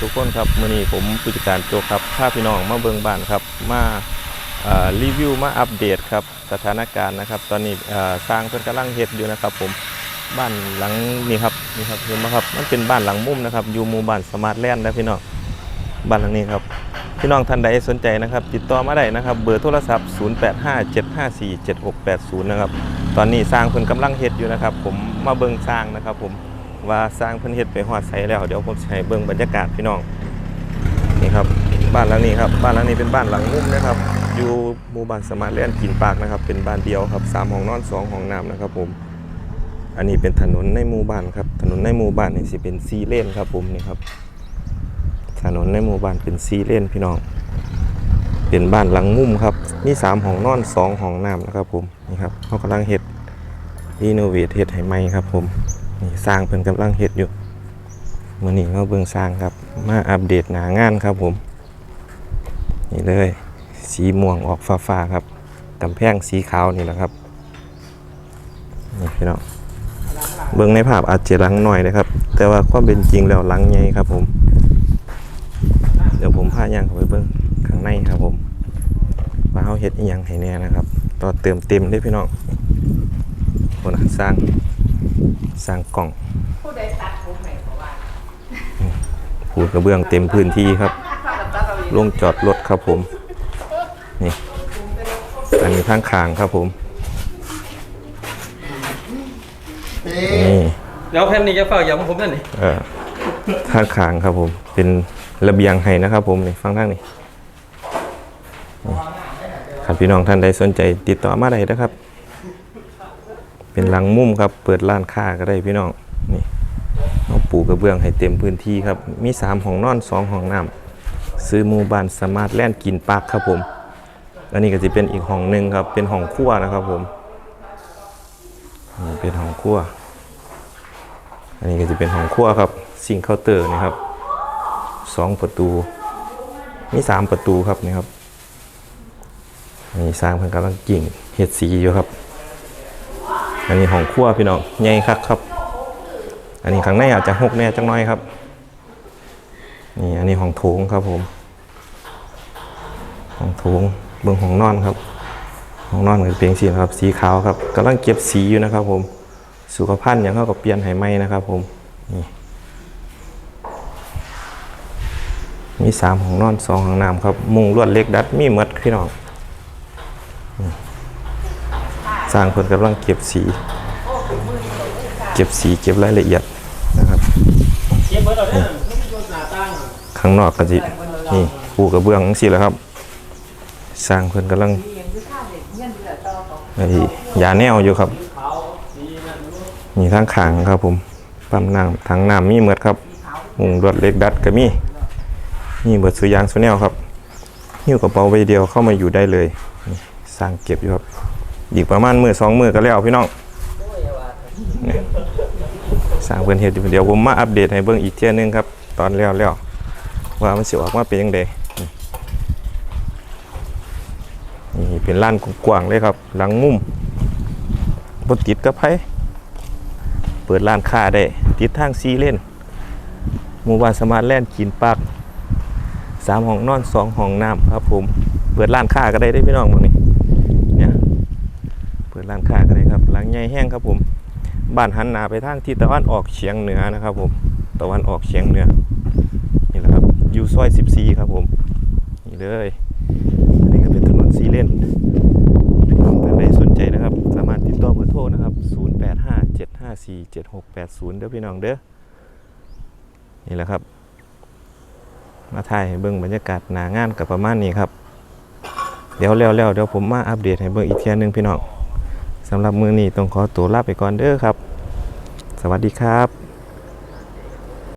ทุกคนครับมื้อนี้ผมผู้จัดการโจครับพาพี่น้องมาเบิงบ้านครับมารีวิวมาอัปเดตครับสถานการณ์นะครับ ตอนนี้สร้างเพิ่นกำลังเฮ็ดอยู่นะครับ ผมบ้านหลังนี้ครับนี่ครับเห็นไหมครับมันเป็นบ้านหลังมุมนะครับอยู่หมู่บ้านสมาร์ทแลนด์นะพี่น้องบ้านหลังนี้ครับพี่น้องท่านใดสนใจนะครับ ติดต่อมาได้นะครับ เบอร์โทรศัพท์ 0857547680 นะครับ ตอนนี้สร้างเพิ่นกำลังเฮ็ดอยู่นะครับ ผมมาเบิงสร้างนะครับผม ว่าสร้างเพิ่นเฮ็ดไปฮอดไสแล้ว เดี๋ยวผมสิให้เบิ่งบรรยากาศพี่น้องนี่ครับบ้านหลังนี้ครับบ้านหลังนี้เป็นบ้านหลังมุมนะครับ อยู่หมู่บ้านสมาร์ทแลนด์กินปากนะครับ เป็นบ้านเดียวครับสามห้องนอนสองห้องน้ำนะครับผม อันนี้เป็นถนนในหมู่บ้านครับ ถนนในหมู่บ้านนี่สิเป็นซีเลนครับผมนี่ครับ ถนนในหมู่บ้านเป็นซีเลนพี่น้อง เป็นบ้านหลังมุมครับมีสามห้องนอนสองห้องน้ำนะครับผมนี่ครับเขากำลังเฮ็ดรีโนเวทเฮ็ดให้ใหม่ครับผม นี่สร้างเพิ่นกำลังเฮ็ดอยู่มื้อนี้มาเบิ่งสร้างครับ มาอัปเดตหน้างานครับผม นี่เลย สีม่วงออกฟ้าๆครับกำแพงสีขาวนี่แหละครับนี่พี่น้องเบิ่งในภาพอาจจะหลังหน่อยนะครับ แต่ว่าความเป็นจริงแล้วหลังใหญ่ครับผม เดี๋ยวผมพาย่างเข้าไปเบิ่งข้างในครับผมว่าเฮาเฮ็ดอีหยังให้แน่นะครับ ต่อเติมเต็มเด้พี่น้องคนสร้าง สร้างกล่องผู้ใดตัดผมไหนเพราะว่าปูกระเบื้องเต็มพื้นที่ครับข้ากับตัดเอาเองลงจอดรถครับผม นี่ อันนี้ข้างคางครับผม นี่แล้วแผ่นนี้จะฝากย้ำผมนั่นนี่เอ่อข้างคางครับผม เป็นระเบียงให้นะครับผมนี่ฟังทางนี้นี่ครับพี่น้องท่านใดสนใจติดต่อมาได้นะครับ เป็นหลังมุมครับ เปิดร้านค้าก็ได้พี่น้องนี่เอาปูกระเบื้องให้เต็มพื้นที่ครับ มีสามห้องนอนสองห้องน้ำซื้อมูบ้านสมาร์ทแลนด์กินปากครับผม อันนี้ก็จะเป็นอีกห้องหนึ่งครับ เป็นห้องครัวนะครับผมนี่เป็นห้องครัว อันนี้ก็จะเป็นห้องครัวครับซิงเคาน์เตอร์นะครับสองประตู มีสามประตูครับนี่ครับนนี้สร้างเพิ่นกำลังกิ่งเห็ดสีอยู่ครับ อันนี้ห้องครัวพี่น้องใหญ่คักครับ อันนี้ข้างในอาจจะหกแน่จังน้อยครับ นี่อันนี้ห้องโถงครับผม ห้องโถงเบื้องห้องนอนครับ ห้องนอนก็เป็นสีครับ สีขาวครับกำลังเก็บสีอยู่นะครับ ผม สุขภัณฑ์อย่างเขาก็เปลี่ยนให้ใหมนะครับ ผม นี่ มีสามห้องนอนสองห้องน้ำครับ มุงลวดเล็กดัดมีหมดพี่น้องนี่ สร้างคนกำลังเก็บสี เก็บสีเก็บรายละเอียดนะครับเก็บเบิร์ดเอาเด้อหน้าตั้งข้างนอกก็จินี่ปูกระเบื้องสิแหละครับ สร้างเพิ่นกำลังยนคือข้าวเด็กเงี้ยนเดือดต่อต่อไอ้ยาแนวอยู่ครับขาวสีนั่นรู้มีทั้งขางครับผมปั๊มน้ำถังน้ำมีหมดครับมุงรวดเล็กดัดก็มีมีเบิดสุอยางสุแนวครับหิ้วกระเป๋าใบเดียวเข้ามาอยู่ได้เลย สร้างเก็บอยู่ครับ อีกประมาณมือสองมือก็แล้วพี่น้องนี่สร้างเพิ่อนเฮ็ดอยู่เดี๋ยวผมมาอัปเดตให้เบิ่งอีกเที่ยนึงครับ ตอนแล้วแล้วว่ามันสิออกมาเป็นยังไงนี่นี่เป็นล้านกว้างเลยครับ หลังมุมบนติดกับไผเปิดร้านค้าได้ ติดทางซีเลนหมู่บ้านสมาร์ทแลนด์กินปากสามห้องนอนสองห้องน้ำครับผม เปิดร้านค้าก็ได้ได้พี่น้องหมดนี่เนี่ยเปิดร้านค้าก็ได้ครับ หลังใหญ่แห้งครับผมบ้านหันหนาไปทางทิศตะวันออกเฉียงเหนือนะครับผมตะวันออกเฉียงเหนือนี่แหละครับอยู่ซอย14ครับผมนี่เลยอันนี้ก็เป็นถนนซีเลนพี่น้องท่านใดสนใจนะครับ สามารถติดต่อเบอร์โทรนะครับ 0857547680 เด้อพี่น้องเด้อนี่แหละครับ มาถ่ายให้เบิ่งบรรยากาศหนางานกับประมาณนี้ครับเดี๋ยวแล้วๆเดี๋ยวผมมาอัปเดตให้เบิ่งอีกเทียนึงพี่น้อง สำหรับมือนี้ต้องขอตัวลาไปก่อนเด้อครับ สวัสดีครับ